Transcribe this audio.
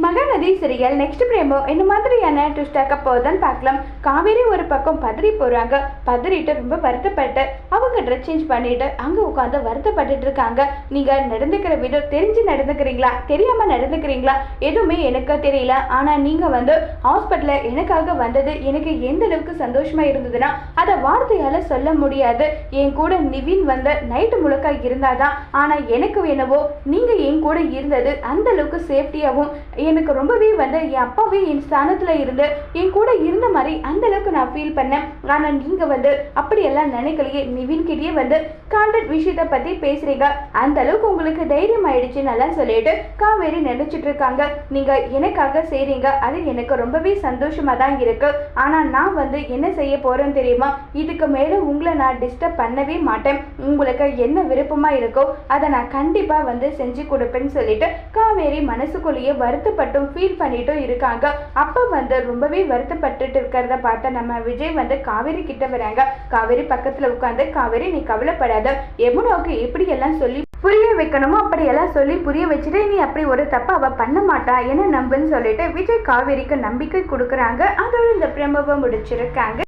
Mahanadi சிறியல் next பிரேமோ இந்த மாதிரியான ட்விஸ்டாக்க போகுதுன்னு பார்க்கலாம். காவேரி ஒரு பக்கம் பதறி போகிறாங்க பதறிட்டு ரொம்ப வருத்தப்பட்டு அவங்க ட்ரெஸ் சேஞ்ச் பண்ணிட்டு அங்கே உட்காந்து வருத்தப்பட்டுட்டு இருக்காங்க. நீங்கள் நடந்துக்கிற விதம் தெரிஞ்சு நடந்துக்கிறீங்களா? தெரியாமல் நடந்துக்கிறீங்களா? எதுவுமே எனக்கு தெரியல. ஆனால் நீங்கள் வந்து ஹாஸ்பிட்டலில் எனக்காக வந்தது எனக்கு எந்த அளவுக்கு சந்தோஷமாக இருந்ததுன்னா அதை வார்த்தையால் சொல்ல முடியாது. என் கூட நிவின் வந்து நைட்டு முழுக்க இருந்தாதான். ஆனால் எனக்கு வேணவோ நீங்கள் என் கூட இருந்தது அந்த அளவுக்கு சேஃப்டியாகவும் எனக்கு ரொம்பவே வந்து என் அப்பாவே என் ஸ்தானத்தில் இருந்து என் கூட இருந்த மாதிரி அந்த அளவுக்கு நான் ஃபீல் பண்ணேன். ஆனால் நீங்கள் வந்து அப்படியெல்லாம் நினைக்கலையே. நிவின்கிட்டயே வந்து கான்ட்ராக்ட் விஷயத்தை பற்றி பேசுகிறீங்க அந்த அளவுக்கு உங்களுக்கு தைரியம் ஆயிடுச்சு நல்லா சொல்லிட்டு காவேரி நினைச்சிட்டு இருக்காங்க. நீங்கள் எனக்காக செய்கிறீங்க அது எனக்கு ரொம்பவே சந்தோஷமாக தான் இருக்குது ஆனால் நான் வந்து என்ன செய்ய போகிறேன்னு தெரியுமா? இதுக்கு மேலே உங்களை நான் டிஸ்டர்ப் பண்ணவே மாட்டேன். உங்களுக்கு என்ன விருப்பமாக இருக்கோ அதை நான் கண்டிப்பாக வந்து செஞ்சு கொடுப்பேன்னு சொல்லிட்டு காவேரி மனசுக்குள்ளேயே வருத்தப்பட்டும் ஃபீல் பண்ணிட்டும் இருக்காங்க. அப்போ வந்து ரொம்பவே வருத்தப்பட்டுட்டு இருக்கிறத பார்த்த நம்ம விஜய் வந்து காவேரி கிட்ட வராங்க. காவேரி பக்கத்தில் உட்காந்து காவேரி நீ கவலைப்படாத. யமுனாவுக்கு எப்படியெல்லாம் சொல்லி புரிய வைக்கணுமோ? அப்படியெல்லாம் சொல்லி புரிய வச்சுட்டு நீ அப்படி ஒரு தப்பு அவ பண்ண மாட்டா என்ன நம்புன்னு சொல்லிட்டு விஜய் காவேரிக்கு நம்பிக்கை கொடுக்குறாங்க. அதோட இந்த பிரமவை முடிச்சிருக்காங்க.